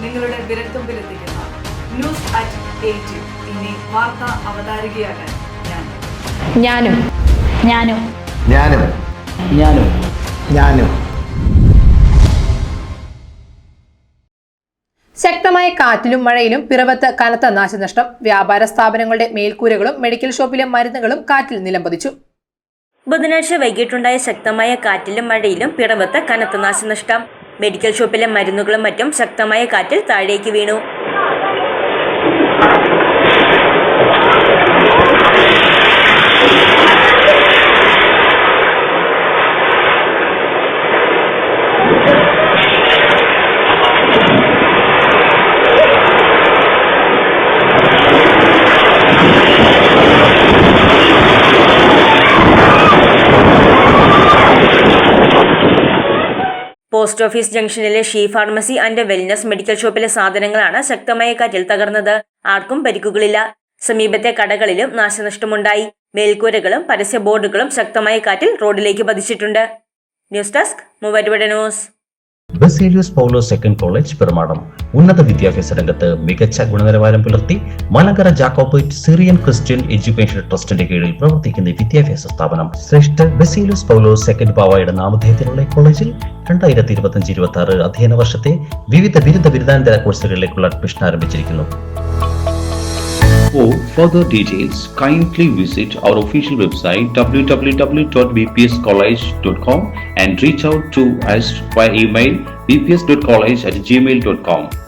നിങ്ങളുടെ വിരൽത്തുമ്പിലെത്തിക്കുന്ന. News at eight ഇനി വാർത്ത അവതാരികയാകാൻ ഞാൻ. ഞാനും. ഞാനും. ഞാനും. ഞാനും. ഞാനും. ശക്തമായ കാറ്റിലും മഴയിലും പിറവത്ത് കനത്ത നാശനഷ്ടം. വ്യാപാര സ്ഥാപനങ്ങളുടെ മേൽക്കൂരകളും മെഡിക്കൽ ഷോപ്പിലെ മരുന്നുകളും കാറ്റിൽ നിലംപതിച്ചു. ബുധനാഴ്ച വൈകിട്ടുണ്ടായ ശക്തമായ കാറ്റിലും മഴയിലും പിറവത്ത് കനത്ത നാശനഷ്ടം. മെഡിക്കൽ ഷോപ്പിലെ മരുന്നുകളും മറ്റും ശക്തമായ കാറ്റിൽ താഴേക്ക് വീണു പോസ്റ്റ് ഓഫീസ് ജംഗ്ഷനിലെ she pharmacy and wellness medical ഷോപ്പിലെ സാധനങ്ങളാണ് ശക്തമായ കാറ്റിൽ തകർന്നത്. ആർക്കും പരിക്കുകളില്ല. സമീപത്തെ കടകളിലും നാശനഷ്ടമുണ്ടായി. മേൽക്കൂരകളും പരസ്യ ബോർഡുകളും ശക്തമായ കാറ്റിൽ റോഡിലേക്ക് പതിച്ചിട്ടുണ്ട്. News desk Muvattupuzha news. Baselius Paulo second college Perumadam. ഉന്നത വിദ്യാഭ്യാസ രംഗത്ത് മികച്ച ഗുണനിലവാരം പുലർത്തി Malankara Jacobite Syrian Christian education ട്രസ്റ്റിന്റെ കീഴിൽ പ്രവർത്തിക്കുന്ന വിദ്യാഭ്യാസ സ്ഥാപനം ശ്രേഷ്ഠ ബസേലിയസ് പൗലോ സെക്കൻഡ് പാവയുടെ നാമധേയത്തിലുള്ള കോളേജിൽ രണ്ടായിരത്തി ഇരുപത്തി ഇരുപത്തി ആറ് അധ്യയന വർഷത്തെ വിവിധ ബിരുദ ബിരുദാനന്തര കോഴ്സുകളിലേക്കുള്ള അഡ്മിഷൻ ആരംഭിച്ചിരിക്കുന്നു details, kindly visit our official website www.bpscollege.com and reach out to us via email bps.college at gmail.com.